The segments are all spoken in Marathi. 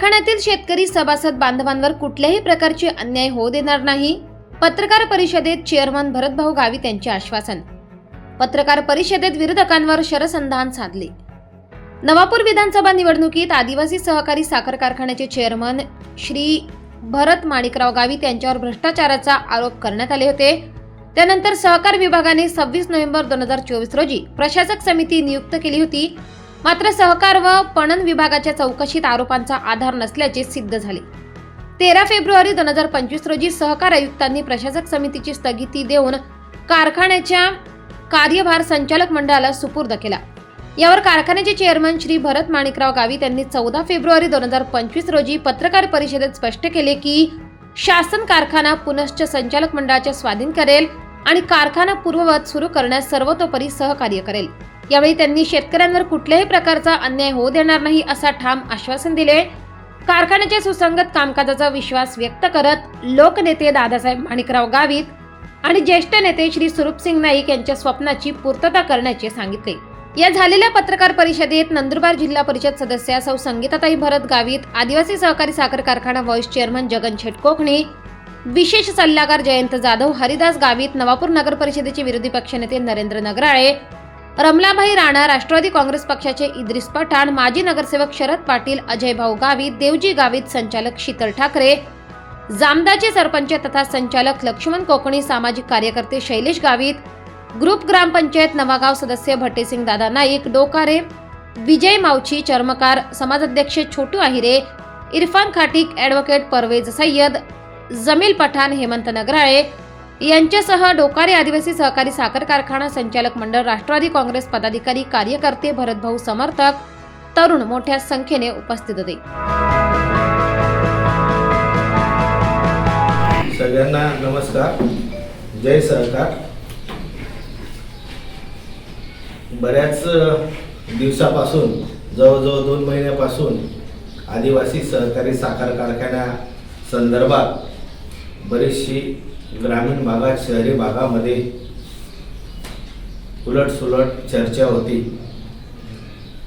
कारखान्यातील शेतकरी सभासद बांधवांवर कुठल्याही प्रकारचे अन्याय होऊ देणार नाही पत्रकार परिषदेत चेअरमन भरतभाऊ गावित यांचे आश्वासन. पत्रकार परिषदेत विरोधकांवर शरसंधान साधले. नवापूर विधानसभा निवडणुकीत आदिवासी सहकारी साखर कारखान्याचे चेअरमन श्री भरत माणिकराव गावित यांच्यावर भ्रष्टाचाराचा आरोप करण्यात आले होते. त्यानंतर सहकार विभागाने सव्वीस नोव्हेंबर दोन हजार चोवीस रोजी प्रशासक समिती नियुक्त केली होती. मात्र सहकार व पणन विभागाच्या चौकशीत आरोपांचा आधार नसल्याचे सिद्ध झाले. तेरा फेब्रुवारी दोन हजार पंचवीस रोजी सहकार आयुक्तांनी प्रशासक समितीची स्थगिती देऊन कारखान्याच्या कार्यभार संचालक मंडळाला सुपूर्द केला. यावर कारखान्याचे चेअरमन श्री भरत माणिकराव गावित यांनी चौदा फेब्रुवारी दोन हजार पंचवीस रोजी पत्रकार परिषदेत स्पष्ट केले की शासन कारखाना पुनश्च संचालक मंडळाच्या स्वाधीन करेल आणि कारखाना पूर्ववत सुरू करण्यास सर्वतोपरी सहकार्य करेल. यावेळी त्यांनी शेतकऱ्यांवर कुठल्याही प्रकारचा अन्याय होऊ देणार नाही असा ठाम आश्वासन दिले. कारखान्याच्या सुसंगत कामकाजाचा विश्वास व्यक्त करत लोकनेते दादासाहेब माणिकराव गावित आणि ज्येष्ठ नेते श्री स्वरूपसिंग नाईक यांच्या स्वप्नाची पूर्तता करण्याचे सांगितले. या झालेल्या पत्रकार परिषदेत नंदुरबार जिल्हा परिषद सदस्या सौ संगीताताई भरत गावित आदिवासी सहकारी साखर कारखाना व्हाईस चेअरमन जगन शेटकोकणे विशेष सल्लागार जयंत जाधव हरिदास गावित नवापूर नगर परिषदेचे विरोधी पक्षनेते नरेंद्र नगराळे रमलाभाई राणा राष्ट्रवादी काँग्रेस पक्षाचे इद्रिस पठाण माजी नगरसेवक शरद पाटील अजय भाऊ गावित देवजी गावित संचालक शीतल ठाकरे जामदाचे सरपंच तथा संचालक लक्ष्मण कोकणी सामाजिक कार्यकर्ते शैलेश गावित ग्रुप ग्रामपंचायत नवागाव सदस्य भट्टेसिंग दादा नाईक डोकारे विजय मावची चर्मकार समाजाध्यक्ष छोटू आहिरे इरफान खाटिक ॲडव्होकेट परवेज सय्यद जमील पठाण हेमंत नगराळे यांच्यासह डोकारे आदिवासी सहकारी साखर कारखाना संचालक मंडळ राष्ट्रवादी काँग्रेस पदाधिकारी कार्यकर्ते भरतभाऊ समर्थक तरुण मोठ्या संख्येने उपस्थित होते. सगळ्यांना नमस्कार. जय सहकार. बऱ्याच दिवसापासून जवळजवळ दोन महिन्यापासून आदिवासी सहकारी साखर कारखान्या संदर्भात बरीचशी ग्रामीण भागात शहरी भागामध्ये उलटसुलट चर्चा होती.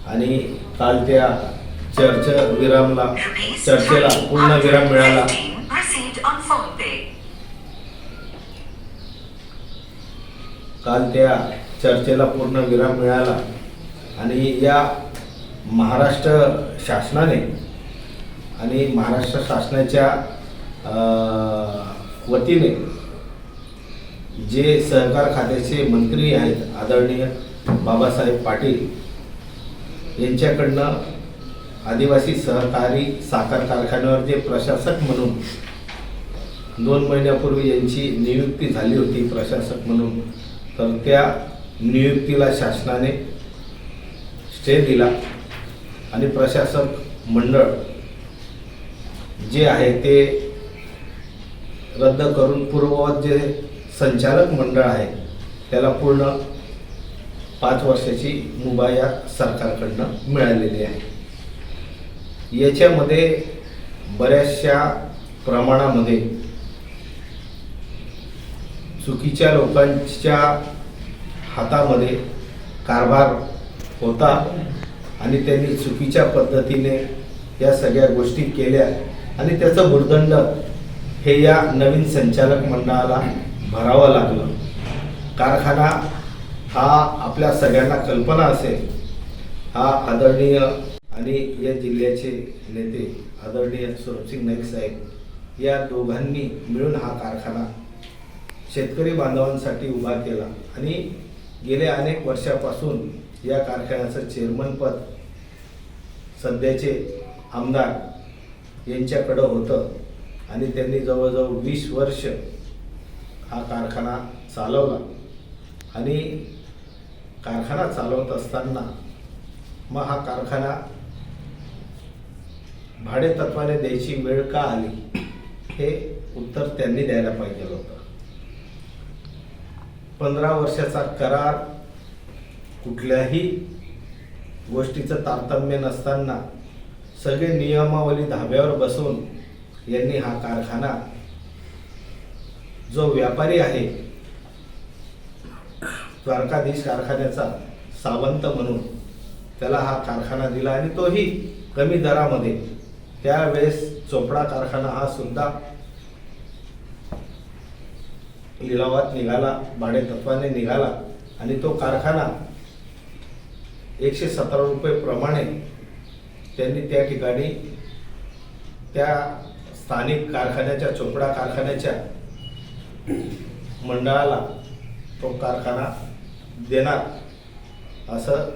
आणि काल त्या चर्चा विरामला चर्चेला पूर्ण विराम मिळाला. काल त्या चर्चेला पूर्ण विराम मिळाला. आणि या महाराष्ट्र शासनाने आणि महाराष्ट्र शासनाच्या वतीने जे सहकार खात्याचे मंत्री आहेत आदरणीय बाबासाहेब पाटील यांच्याकडनं आदिवासी सहकारी साखर कारखान्यावर जे प्रशासक म्हणून दोन महिन्यापूर्वी यांची नियुक्ती झाली होती प्रशासक म्हणून तर त्या नियुक्तीला शासनाने स्टे दिला. आणि प्रशासक मंडळ जे आहे ते रद्द करून पूर्ववत जे संचालक मंडळ आहे. त्याला पूर्ण पाच वर्षाची मुभा या सरकारकडनं मिळालेली आहे. याच्यामध्ये बऱ्याचशा प्रमाणामध्ये चुकीच्या लोकांच्या हातामध्ये कारभार होता आणि त्यांनी चुकीच्या पद्धतीने या सगळ्या गोष्टी केल्या आणि त्याचं भुर्दंड हे या नवीन संचालक मंडळाला भरावं लागलं. कारखाना हा आपल्या सगळ्यांना कल्पना असेल. हा आदरणीय आणि या जिल्ह्याचे नेते आदरणीय सुरभसिंग नाईक साहेब या दोघांनी मिळून हा कारखाना शेतकरी बांधवांसाठी उभा केला आणि गेल्या अनेक वर्षापासून या कारखान्याचं चेअरमनपद सध्याचे आमदार यांच्याकडं होतं आणि त्यांनी जवळजवळ वीस वर्ष हा कारखाना चालवला. आणि कारखाना चालवत असताना मग हा कारखाना भाडेतत्वाने द्यायची वेळ का आली हे उत्तर त्यांनी द्यायला पाहिजे होतं. पंधरा वर्षाचा करार कुठल्याही गोष्टीचं तारतम्य नसताना सगळे नियमावली धाब्यावर बसून यांनी हा कारखाना जो व्यापारी आहे द्वारकाधीश कारखान्याचा सावंत म्हणून त्याला हा कारखाना दिला आणि तोही कमी दरामध्ये. त्यावेळेस चोपडा कारखाना हा सुद्धा लिलावात निघाला भाडे तत्वाने निघाला आणि तो कारखाना एकशे सतरा रुपये प्रमाणे त्यांनी त्या ठिकाणी त्या स्थानिक कारखान्याच्या चोपडा कारखान्याच्या मंडळाला तो कारखाना देणार असं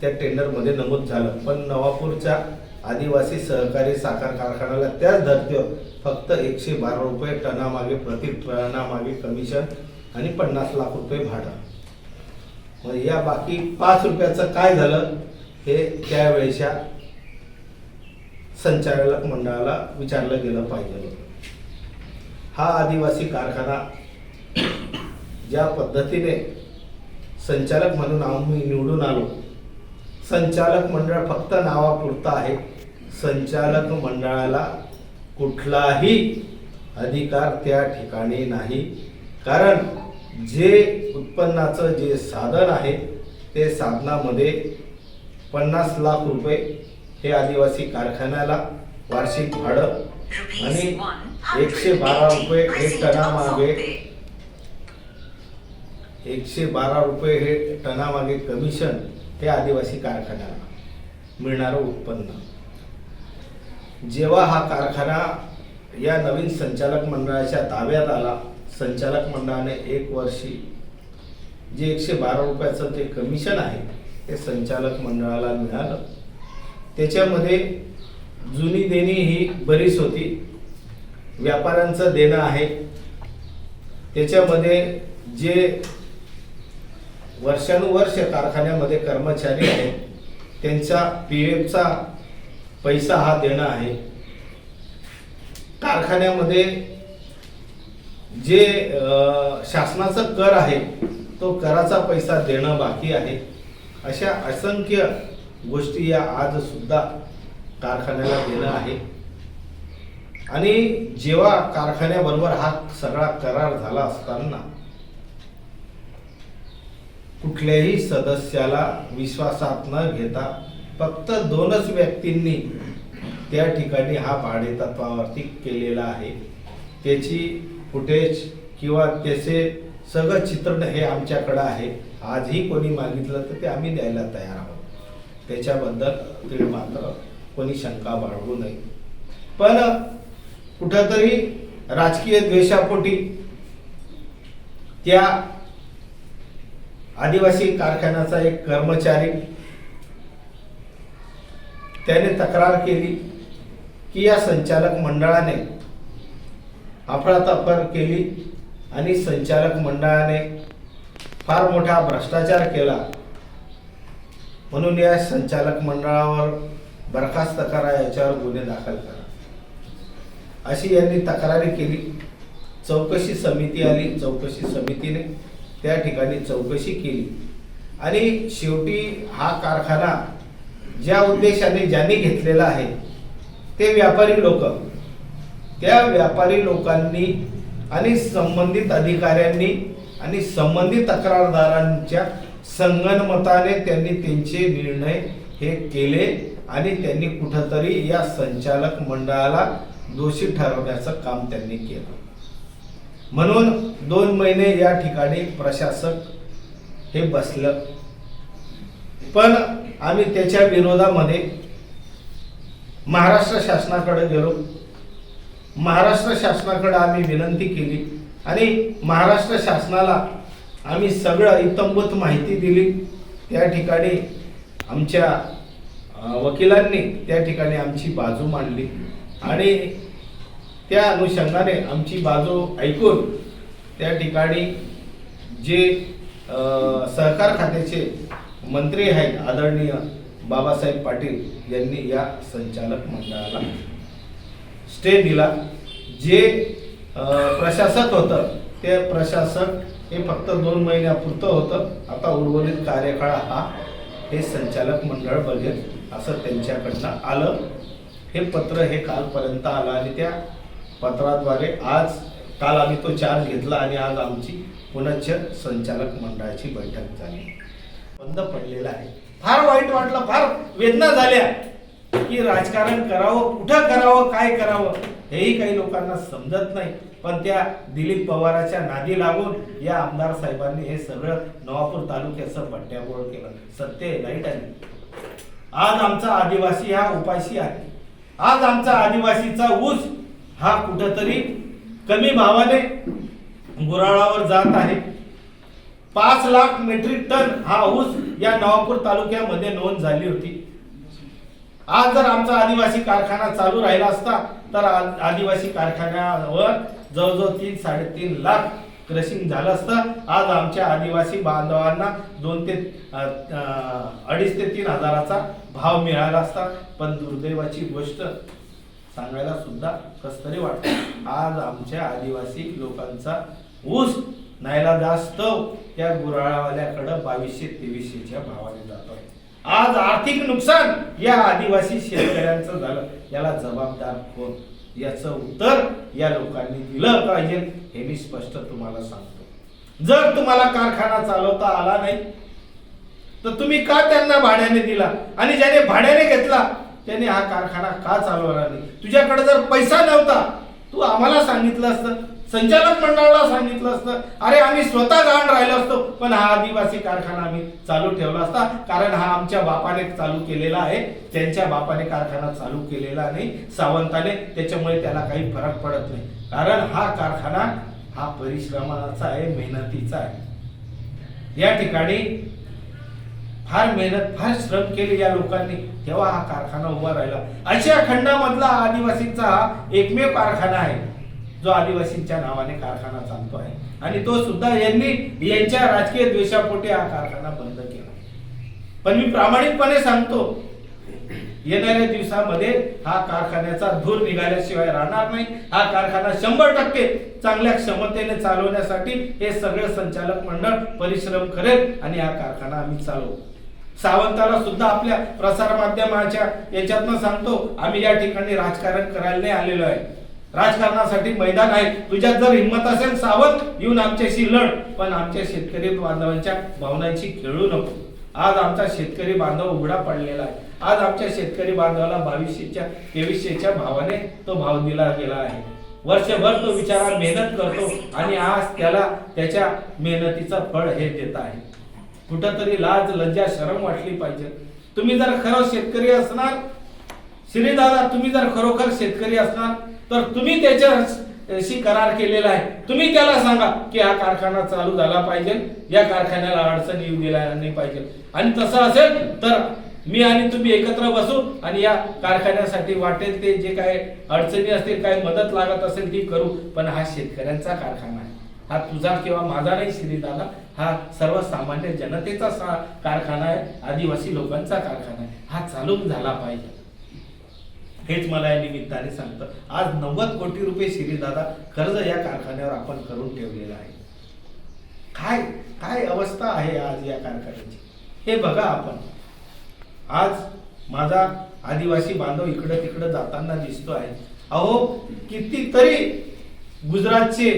त्या टेंडरमध्ये नमूद झालं. पण नवापूरच्या आदिवासी सहकारी साखर कारखान्याला त्याच धर्तीवर फक्त एकशे बारा रुपये टनामागे प्रति टनामागे कमिशन आणि पन्नास लाख रुपये भाडं. मग या बाकी पाच रुपयाचं काय झालं? हे त्यावेळेच्या संचालक मंडळाला विचारलं गेलं पाहिजे होतं. हा आदिवासी कारखाना ज्या पद्धतीने संचालक म्हणून आम्ही निवडून आलो. संचालक मंडळ फक्त नावापुरतं आहे. संचालक मंडळाला कुठलाही अधिकार त्या ठिकाणी नाही. कारण जे उत्पन्नाचं जे साधन आहे ते साधनामध्ये पन्नास लाख रुपये हे आदिवासी कारखान्याला वार्षिक भाडं आणि 100 एकशे बारा रुपये हे टनामागे एकशे बारा रुपये हे टनामागे कमिशन हे आदिवासी कारखान्याला मिळणारं उत्पन्न. जेव्हा हा कारखाना या नवीन संचालक मंडळाच्या ताब्यात आला संचालक मंडळाने एक वर्षी जे एकशे बारा रुपयाचं जे कमिशन आहे ते संचालक मंडळाला मिळालं. त्याच्यामध्ये जुनी देणी ही बरीच होती. व्यापाऱ्यांचं देणं आहे. त्याच्यामध्ये जे वर्षानुवर्ष कारखान्यामध्ये कर्मचारी आहेत त्यांचा पी एफचा पैसा हा देणं आहे. कारखान्यामध्ये जे शासनाचा कर आहे तो कराचा पैसा देणं बाकी आहे. अशा असंख्य गोष्टी या आज सुद्धा कारखान्याला देणं आहे. आणि जेव्हा कारखान्याबरोबर हा सगळा करार झाला असताना कुठल्याही सदस्याला विश्वासात न घेता फक्त दोनच व्यक्तींनी त्या ठिकाणी हा भाडे तत्वावरती केलेला आहे. त्याची फुटेज किंवा त्याचे सगळं चित्रण हे आमच्याकडं आहे. आजही कोणी मागितलं तर ते आम्ही द्यायला तयार आहोत. त्याच्याबद्दल मात्र कोणी शंका बाळगू नये. पण कुठंतरी राजकीय द्वेषापोटी त्या आदिवासी कारखान्याचा एक कर्मचारी त्याने तक्रार केली की या संचालक मंडळाने अफरातफर केली आणि संचालक मंडळाने फार मोठा भ्रष्टाचार केला. म्हणून या संचालक मंडळावर बरखास्त करा याच्यावर गुन्हे दाखल करा. अशी यांनी तक्रारी केली. चौकशी समिती आली. चौकशी समितीने त्या ठिकाणी चौकशी केली. आणि शेवटी हा कारखाना ज्या उद्देशाने ज्यांनी घेतलेला आहे ते व्यापारी लोक त्या व्यापारी लोकांनी आणि संबंधित अधिकाऱ्यांनी आणि संबंधित तक्रारदारांच्या संगनमताने त्यांनी त्यांचे निर्णय हे केले आणि त्यांनी कुठंतरी या संचालक मंडळाला दोषी ठरवण्याचं काम त्यांनी केलं. म्हणून दोन महिने या ठिकाणी प्रशासक हे बसलं. पण आम्ही त्याच्या विरोधामध्ये महाराष्ट्र शासनाकडे गेलो. महाराष्ट्र शासनाकडे आम्ही विनंती केली आणि महाराष्ट्र शासनाला आम्ही सगळं इतंभूत माहिती दिली. त्या ठिकाणी आमच्या वकिलांनी त्या ठिकाणी आमची बाजू मांडली. आणि त्या अनुषंगाने आमची बाजू ऐकून त्या ठिकाणी जे सहकार खात्याचे मंत्री आहेत आदरणीय बाबासाहेब पाटील यांनी या संचालक मंडळाला स्टे दिला. जे प्रशासक होतं ते प्रशासक हे फक्त दोन महिन्यापुरतं होतं. आता उर्वरित कार्यकाळ हा हे संचालक मंडळ बघेल असं त्यांच्याकडनं आलं. हे पत्र हे कालपर्यंत आलं आणि त्या पत्राद्वारे आज काल आम्ही तो चार्ज घेतला आणि आज आमची पुनश्च संचालक मंडळाची बैठक झाली. बंद पडलेला आहे. फार वाईट वाटलं फार वेदना झाल्या की राजकारण करावं कुठं करावं काय करावं हेही काही लोकांना समजत नाही. पण त्या दिलीप पवाराच्या नादी लागून या आमदार साहेबांनी हे सगळं नवापूर तालुक्याचं बट्ट्याबोळ केलं. सत्य लाइट आली आज आमचा आदिवासी हा उपाशी आहे. आज आमचा आदिवासीचा ऊस हा कुठंतरी कमी भावाने गुराळावर जात आहे. पाच लाख मेट्रिक टन हा ऊस या नवापूर तालुक्यामध्ये नोंद झाली होती. आज जर आमचा आदिवासी कारखाना चालू राहिला असता तर आ- आदिवासी कारखान्यावर जवळजवळ तीन साडेतीन लाख क्रशिंग झालं असतं. आज आमच्या आदिवासी बांधवांना दोन ते अडीच ते तीन हजाराचा भाव मिळाला असता. पण दुर्दैवाची गोष्ट सांगायला सुद्धा कस तरी वाटतं. आज आमच्या आदिवासी लोकांचा ऊस नाहीला जास्त त्या गुराळावाल्याकडं बावीसशे तेवीसशेच्या भावाने जातोय. आज आर्थिक नुकसान या आदिवासी शेतकऱ्यांचं झालं. याला जबाबदार कोण? याचं उत्तर या लोकांनी दिलं पाहिजे हे मी स्पष्ट तुम्हाला सांगतो. जर तुम्हाला कारखाना चालवता आला नाही तर तुम्ही का त्यांना भाड्याने दिला? आणि ज्याने भाड्याने घेतला त्याने हा कारखाना का चालवला नाही? तुझ्याकडे जर पैसा नव्हता तू आम्हाला सांगितलं असतं संचालक मंडळाला सांगितलं असतं अरे आम्ही स्वतः गहाण राहिलो असतो पण हा आदिवासी कारखाना आम्ही चालू ठेवला असता कारण हा आमच्या बापाने चालू केलेला आहे त्यांच्या बापाने कारखाना चालू केलेला नाही सावंताने त्याच्यामुळे त्याला काही फरक पडत नाही. कारण हा कारखाना हा परिश्रमाचा आहे मेहनतीचा आहे. या ठिकाणी फार मेहनत फार श्रम केले या लोकांनी तेव्हा हा कारखाना उभा राहिला. अशा खंडामधला आदिवासींचा हा एकमेव कारखाना आहे. जो आदिवासींच्या नावाने कारखाना चालतो आहे आणि तो सुद्धा यांनी यांच्या राजकीय द्वेषापोटी हा कारखाना बंद केला. पण मी प्रामाणिकपणे सांगतो येणाऱ्या दिवसामध्ये हा कारखान्याचा धूर निघाल्याशिवाय राहणार नाही. हा कारखाना शंभर टक्के चांगल्या क्षमतेने चालवण्यासाठी हे सगळे संचालक मंडळ परिश्रम करेल आणि हा कारखाना आम्ही चालवू. सावंताला सुद्धा आपल्या प्रसार माध्यमाच्या याच्यातनं सांगतो आम्ही या ठिकाणी राजकारण करायला नाही आलेलो आहे. राजकारणासाठी मैदान आहे. तुझ्यात जर हिंमत असेल सावंत येऊन आमच्याशी लढ. पण आमच्या शेतकरी बांधवांच्या भावनांशी खेळू नको. आज आमचा शेतकरी बांधव उघडा पडलेला आहे. आज आमच्या शेतकरी बांधवाला बावीसशेच्या तेवीसशेच्या भावाने तो भाव दिला गेला आहे. वर्षभर तो विचारा मेहनत करतो आणि आज त्याला त्याच्या मेहनतीचं फळ हे देत आहे. कुठंतरी लाज लज्जा शरम वाटली पाहिजे. तुम्ही जर खरं शेतकरी असणार श्रीदादा तुम्ही जर खरोखर शेतकरी असणार तर तुम्ही त्याच्याशी करार केलेला आहे. तुम्ही त्याला सांगा की हा कारखाना चालू झाला पाहिजे या कारखान्याला अडचण येऊ दिला नाही पाहिजे. आणि तसं असेल तर मी आणि तुम्ही एकत्र बसू आणि या कारखान्यासाठी वाटेल ते जे काय अडचणी असतील काय मदत लागत असेल ती करू. पण हा शेतकऱ्यांचा कारखाना आहे. हा तुझा किंवा माझा नाही श्रीदादा. हा सर्वसामान्य जनतेचा कारखाना आहे. आदिवासी लोकांचा कारखाना आहे. हा चालून झाला पाहिजे. हेच मला या निमित्ताने सांगतं. आज नव्वद कोटी रुपये श्रीदादा कर्ज या कारखान्यावर आपण करून ठेवलेलं आहे. काय काय अवस्था आहे आज या कारखान्याची? हे बघा आपण. आज माझा आदिवासी बांधव इकडं तिकडं जाताना दिसतो आहे. अहो कितीतरी गुजरातचे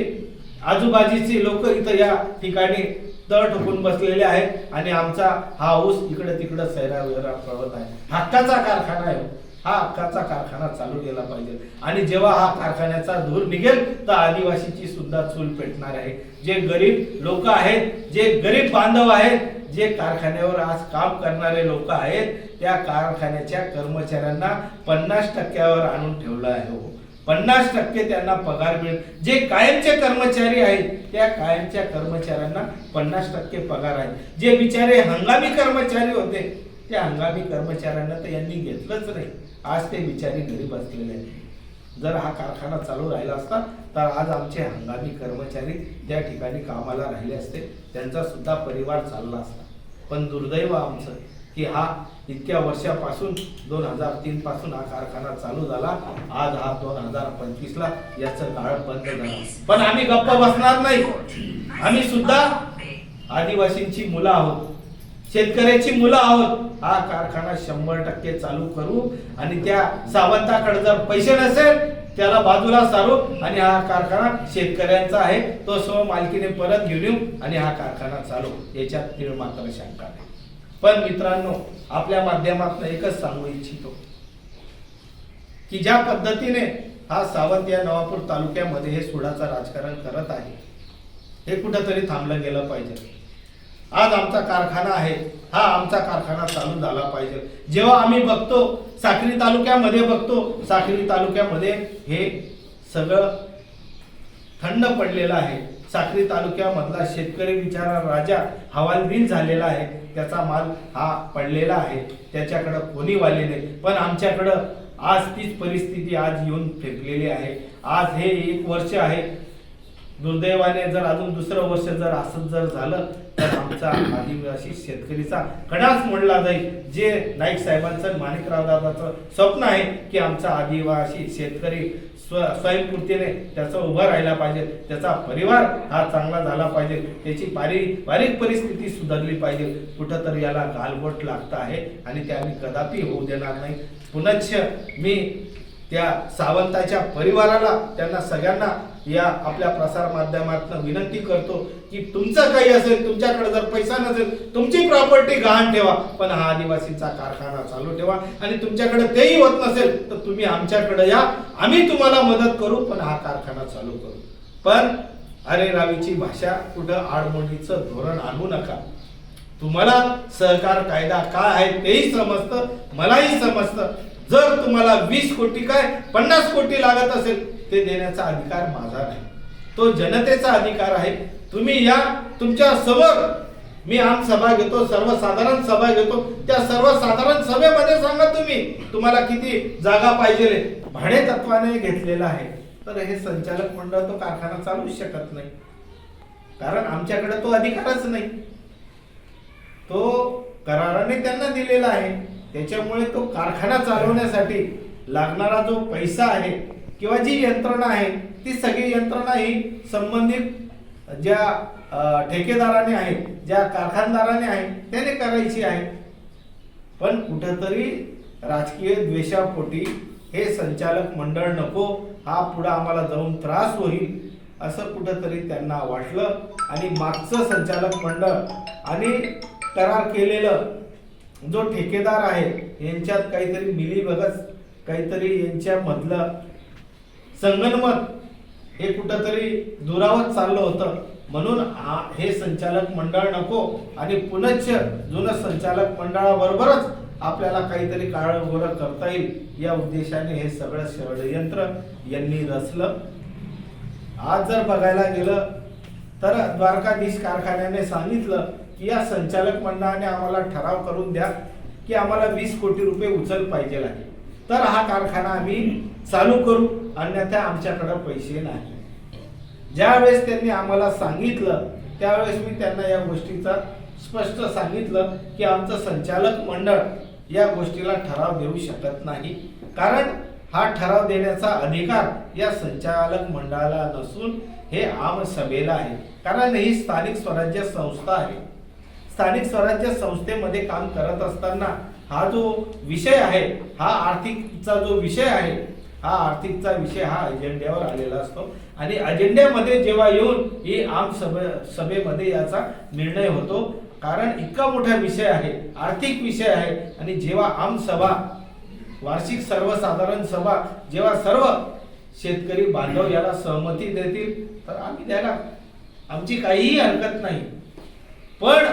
आजूबाजूचे लोक इथं या ठिकाणी तळ ठोकून बसलेले आहेत आणि आमचा हा ऊस इकडं तिकडं सैरा वैरा पळवत आहे. हक्काचा कारखाना आहे हो. हा हक्काचा कारखाना चालू केला पाहिजे. आणि जेव्हा हा कारखान्याचा धूर निघेल तर आदिवासीची सुद्धा चूल पेटणार आहे. जे गरीब लोक आहेत जे गरीब बांधव आहेत जे कारखान्यावर आज काम करणारे लोक आहेत त्या कारखान्याच्या कर्मचाऱ्यांना पन्नास टक्क्यावर आणून ठेवलं आहे हो. पन्नास टक्के त्यांना पगार मिळेल. जे कायमचे कर्मचारी आहेत त्या कायमच्या कर्मचाऱ्यांना पन्नास टक्के पगार आहे. जे बिचारे हंगामी कर्मचारी होते त्या हंगामी कर्मचाऱ्यांना तर यांनी घेतलंच नाही. आज ते बिचारी घरी बसलेले आहेत. जर हा कारखाना चालू राहिला असता तर आज आमचे हंगामी कर्मचारी त्या ठिकाणी कामाला राहिले असते. त्यांचा सुद्धा परिवार चालला असता. पण दुर्दैव आमचं की हा इतक्या वर्षापासून दोन हजार तीन पासून हा कारखाना चालू झाला. आज हा दोन हजार पंचवीस ला याचं काळ बंद झालं. पण आम्ही गप्प बसणार नाही. आम्ही सुद्धा आदिवासींची मुलं आहोत. शेतकऱ्याची मुलं आहोत. हा कारखाना शंभर टक्के चालू करू आणि त्या सावंताकडे जर पैसे नसेल त्याला बाजूला सारू आणि हा कारखाना शेतकऱ्यांचा आहे तो स्व मालकीने परत घेऊन येऊ आणि हा कारखाना चालू. याच्यात निर्मात्र शंका नाही. पण मित्रांनो आपल्या माध्यमातून एकच सांगू इच्छितो. की ज्या पद्धतीने हा सावंत या नवापूर तालुक्यामध्ये हे सुडाचं राजकारण करत आहे हे कुठंतरी थांबलं गेलं पाहिजे. आज आमचा कारखाना आहे. हा आमचा कारखाना चालू झाला पाहिजे. जेव्हा आम्ही बघतो साखरी तालुक्यामध्ये बघतो साखरी तालुक्यामध्ये हे सगळं थंड पडलेलं आहे. साखरी तालुक्यामधला शेतकरी बिचारा राजा हवालदिल झालेला आहे. त्याचा माल हा पडलेला आहे. त्याच्याकडं कोणी वाले नाही. पण आमच्याकडं आज तीच परिस्थिती आज येऊन फेकलेली आहे. आज हे एक वर्ष आहे. दुर्दैवाने जर अजून दुसरं वर्ष जर असंच जर झालं तर आमचा आदिवासी शेतकरीचा कडाच मोडला जाईल जे नाईक साहेबांचं माणिकराव दादाचं स्वप्न आहे की आमचा आदिवासी शेतकरी स्व स्वयंपूर्तीने त्याचा उभा राहिला पाहिजे त्याचा परिवार हा चांगला झाला पाहिजे त्याची पारिवारिक परिस्थिती सुधारली पाहिजे. कुठंतरी याला गालबोट लागत आहे आणि ते आम्ही कदापि होऊ देणार नाही. पुनश्च मी त्या सावंताच्या परिवाराला त्यांना सगळ्यांना या आपल्या प्रसार माध्यमातून विनंती करतो की तुमचं काही असेल तुमच्याकडे जर पैसा नसेल तुमची प्रॉपर्टी गहाण ठेवा. पण हा आदिवासीचा कारखाना चालू ठेवा. आणि तुमच्याकडे तेही होत नसेल तर तुम्ही आमच्याकडे या. आम्ही तुम्हाला मदत करू पण हा कारखाना चालू करू. पण अरे रावीची भाषा कुठं आडमोडीचं धोरण आणू नका. तुम्हाला सहकार कायदा काय आहे तेही समजतं मलाही समजतं. जर तुम्हाला वीस कोटी काय पन्नास कोटी लागत असेल ते देण्याचा अधिकार माझा नाही. तो जनतेचा अधिकार आहे. तुम्ही या तुमच्यासमोर. मी आम सभा घेतो सर्वसाधारण सभा घेतो. त्या सर्वसाधारण सभेमध्ये सांगा तुम्ही तुम्हाला किती जागा पाहिजे भाडे तत्वाने घेतलेला आहे. तर हे संचालक मंडळ तो कारखाना चालूच शकत नाही. कारण आमच्याकडे तो अधिकारच नाही. तो कराराने त्यांना दिलेला आहे. त्याच्यामुळे तो कारखाना चालवण्यासाठी लागणारा जो पैसा आहे किंवा जी यंत्रणा आहे ती सगळी यंत्रणा ही संबंधित ज्या ठेकेदाराने आहे ज्या कारखानदाराने आहे त्याने करायची आहे. पण कुठंतरी राजकीय द्वेषापोटी हे संचालक मंडळ नको हा पुढं आम्हाला जाऊन त्रास होईल असं कुठंतरी त्यांना वाटलं. आणि मागचं संचालक मंडळ आणि करार केलेलं जो ठेकेदार आहे यांच्यात काहीतरी मिली काहीतरी यांच्यामधलं संगनमत हे कुठंतरी दुरावत चाललं होतं. म्हणून हे संचालक मंडळ नको आणि पुनश्च जुनं संचालक मंडळाबरोबरच आपल्याला काहीतरी काळगोरं करता येईल या उद्देशाने हे सगळं षडयंत्र यांनी रचलं. आज जर बघायला गेलं तर द्वारकाधीश कारखान्याने सांगितलं की या संचालक मंडळाने आम्हाला ठराव करून द्या की आम्हाला वीस कोटी रुपये उचल पाहिजे लागेल तर हा कारखाना आम्ही चालू करू अन्यथा आमच्याकडे पैसे नाही. ज्यावेळेस त्यांनी आम्हाला सांगितलं त्यावेळेस मी त्यांना या गोष्टीचा स्पष्ट सांगितलं की आमचं संचालक मंडळ या गोष्टीला ठराव देऊ शकत नाही. कारण हा ठराव देण्याचा अधिकार या संचालक मंडळाला नसून हे आम सभेला आहे. कारण ही स्थानिक स्वराज्य संस्था आहे. स्थानिक स्वराज्य संस्थेमध्ये काम करत असताना हा जो विषय आहे हा आर्थिकचा जो विषय आहे हा आर्थिकचा विषय हा अजेंड्यावर आलेला असतो. आणि अजेंड्यामध्ये जेव्हा येऊन ही आम सभे सभेमध्ये याचा निर्णय होतो कारण इतका मोठा विषय आहे आर्थिक विषय आहे आणि जेव्हा आम सभा वार्षिक सर्वसाधारण सभा जेव्हा सर्व शेतकरी बांधव याला सहमती देतील तर आम्ही द्यायला आमची काहीही हरकत नाही. पण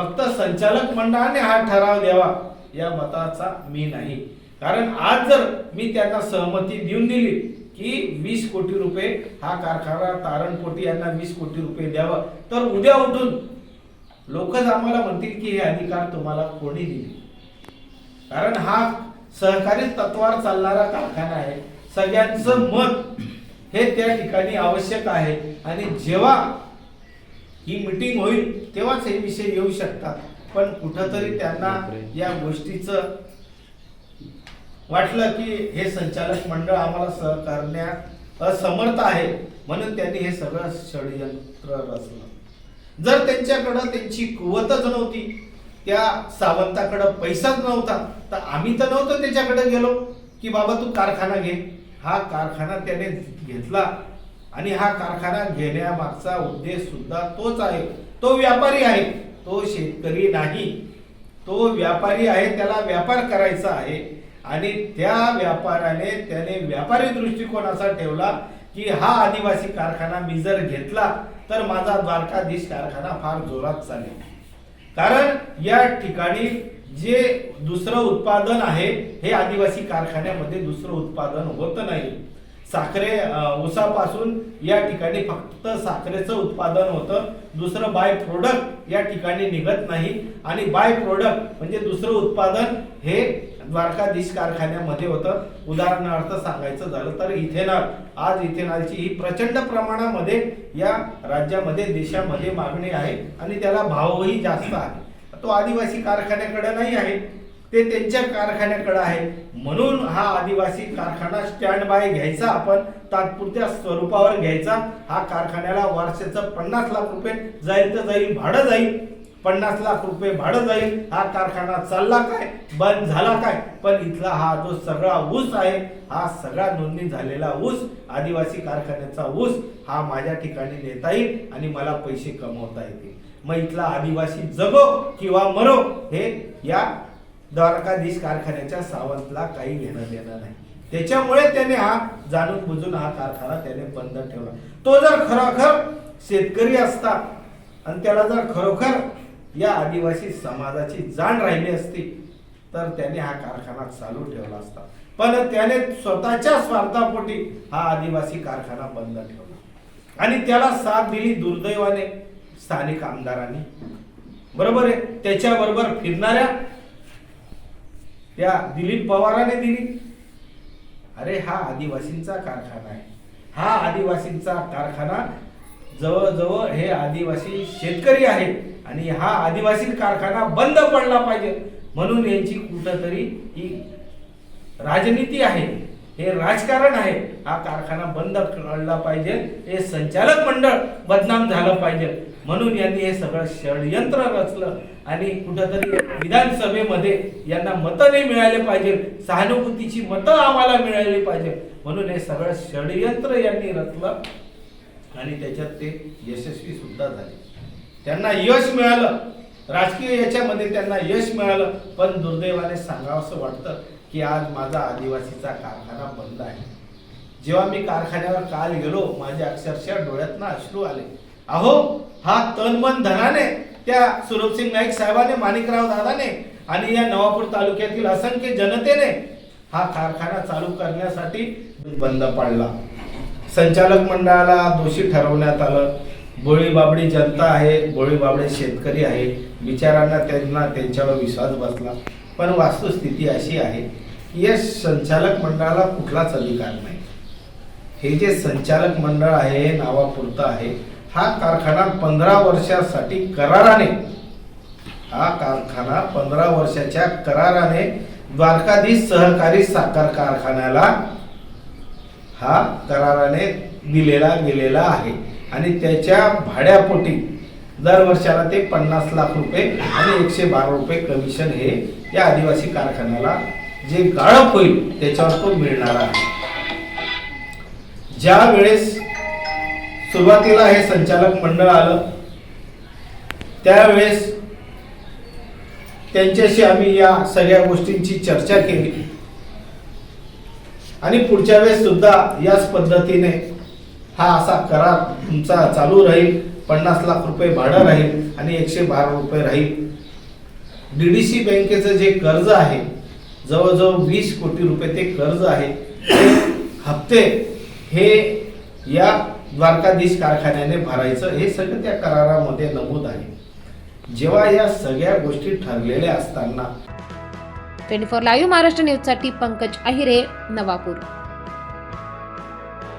फक्त संचालक मंडळाने हा ठराव द्यावा या मताचा मी नाही. कारण आज जर मी त्यांना सहमती देऊन दिली की वीस कोटी रुपये हा कारखाना तारणपोटी यांना वीस कोटी रुपये द्यावा तर उद्या उठून लोकच आम्हाला म्हणतील की हे अधिकार तुम्हाला कोणी दिले? कारण हा सहकारी तत्वावर चालणारा कारखाना आहे. सगळ्यांचं मत हे त्या ठिकाणी आवश्यक आहे. आणि जेव्हा ही मिटिंग होईल तेव्हाच हे विषय येऊ शकतात. पण कुठंतरी त्यांना या गोष्टीचं वाटलं की हे संचालक मंडळ आम्हाला सहकारण्यात असमर्थ आहे म्हणून त्यांनी हे सगळं षडयंत्र रचलं. जर त्यांच्याकडं त्यांची कुवतच नव्हती त्या सावंताकडं पैसाच नव्हता तर आम्ही तर नव्हतो त्याच्याकडे गेलो की बाबा तू कारखाना घे. हा कारखाना त्याने घेतला आणि हा कारखाना घेण्यामागचा उद्देश सुद्धा तोच आहे. तो व्यापारी आहे. तो शेतकरी नाही. तो व्यापारी आहे त्याला व्यापार करायचा आहे. आणि त्या व्यापाऱ्याने त्याने व्यापारी दृष्टिकोन असा ठेवला की हा आदिवासी कारखाना मी जर घेतला तर माझा द्वारकाधीश कारखाना फार जोरात चालेल. कारण या ठिकाणी जे दुसरं उत्पादन आहे हे आदिवासी कारखान्यामध्ये दुसरं उत्पादन होत नाही. साखरे उसापासून ऊसापासून या ठिकाणी फक्त साखरेचं उत्पादन होतं. दुसरं बाय प्रोडक्ट या ठिकाणी निघत नाही. आणि बाय प्रोडक्ट म्हणजे दुसरं उत्पादन हे द्वारकाधीश कारखान्यामध्ये होतं. उदाहरणार्थ सांगायचं झालं तर इथेनॉल. आज इथेनॉलची ही प्रचंड प्रमाणामध्ये या राज्यामध्ये देशामध्ये मागणी आहे. आणि त्याला भावही जास्त आहे. तो आदिवासी कारखान्याकडे नाही आहे. ते त्यांच्या कारखान्याकडे आहे. म्हणून हा आदिवासी कारखाना स्टँड बाय घ्यायचा. आपण तात्पुरत्या स्वरूपावर घ्यायचा. हा कारखान्याला वर्षाचं पन्नास लाख रुपये जाईल तर जाईल भाडं जाईल. पन्नास लाख रुपये भाडं जाईल. हा कारखाना चालला काय? बंद झाला काय? पण इथला हा जो सगळा ऊस आहे हा सगळा नोंदणी झालेला ऊस आदिवासी कारखान्याचा ऊस हा माझ्या ठिकाणी नेता येईल आणि मला पैसे कमवता येतील. मग इथला आदिवासी जगो किंवा मरो हे या द्वारकाधीश कारखान्याच्या सावंतला काही घेणं देणं नाही. त्याच्यामुळे त्याने हा जाणून बुजून हा कारखाना त्याने बंद ठेवला. तो जर खरोखर शेतकरी असता आणि त्याला जर खरोखर या आदिवासी समाजाची जाण राहिली असती तर त्याने हा कारखाना चालू ठेवला असता. पण त्याने स्वतःच्या स्वार्थापोटी हा आदिवासी कारखाना बंद ठेवला. आणि त्याला साथ दिली दुर्दैवाने स्थानिक आमदारांनी. बरोबर आहे? त्याच्याबरोबर फिरणाऱ्या त्या दिलीप पवाराने दिली. अरे हा आदिवासींचा कारखाना आहे. हा आदिवासींचा कारखाना जवळजवळ हे आदिवासी शेतकरी आहेत आणि हा आदिवासी कारखाना बंद पडला पाहिजे. म्हणून यांची कुठंतरी ही राजनीती आहे हे राजकारण आहे. हा कारखाना बंद पडला पाहिजे. हे संचालक मंडळ बदनाम झालं पाहिजे. म्हणून यांनी हे सगळं षडयंत्र रचलं. आणि कुठंतरी विधानसभेमध्ये यांना मतं नाही मिळाले पाहिजे सहानुभूतीची मतं आम्हाला मिळाली पाहिजे म्हणून हे सगळं षडयंत्र यांनी रचलं आणि त्याच्यात ते यशस्वी सुद्धा झाले. त्यांना यश मिळालं. राजकीय याच्यामध्ये त्यांना यश मिळालं. पण दुर्दैवाने सांगावंसं वाटतं की आज माझा आदिवासीचा कारखाना बंद आहे. जेव्हा मी कारखान्यावर काल गेलो माझ्या अक्षरशः डोळ्यातनं अश्रू आले. अहो हा तन मन धनाने त्या सुरभसिंग नाईक साहेबाने माणिकराव दादाने आणि या नवापूर तालुक्यातील असंख्य जनतेने हा कारखाना चालू करण्यासाठी बंद पाडला. संचालक मंडळाला दोषी ठरवण्यात आलं. बोळी बाबडी जनता आहे बोळीबाबडे शेतकरी आहे. बिचारांना त्यांना त्यांच्यावर विश्वास बसला. पण वास्तुस्थिती अशी आहे की या संचालक मंडळाला कुठलाच अधिकार नाही. हे जे संचालक मंडळ आहे नावापुरतं आहे हा कारखाना पंधरा वर्षासाठी कराराने हा कारखाना पंधरा वर्षाच्या कराराने द्वारकाधीश सहकारी साखर कारखान्याला हा कराराने दिलेला गेलेला आहे. आणि त्याच्या भाड्यापोटी दर वर्षाला ते पन्नास लाख रुपये आणि एकशे बारा रुपये कमिशन हे या आदिवासी कारखान्याला जे गाळप होईल त्याच्यावर तो मिळणार आहे. ज्या वेळेस सुरुवातीला हे संचालक मंडळ आलं. त्यावेळेस त्यांच्याशी आम्ही या सगळ्या गोष्टींची चर्चा केली. आणि पुढच्या वेळेस सुद्धा याच पद्धतीने हा असा करार तुमचा चालू राहील. पन्नास लाख रुपये भाडं राहील आणि एकशे बारा रुपये राहील. डी डी सी बँकेचं जे कर्ज आहे जवळजवळ वीस कोटी रुपये ते कर्ज आहे. हप्ते हे या द्वारकाधीश कारखान्याने भरायचं हे सगळं त्या करारामध्ये नमूद आहे. जेव्हा या सगळ्या गोष्टी ठरलेल्या असताना ट्वेंटी फोर लाईव्ह महाराष्ट्र न्यूजसाठी पंकज अहिरे नवापूर.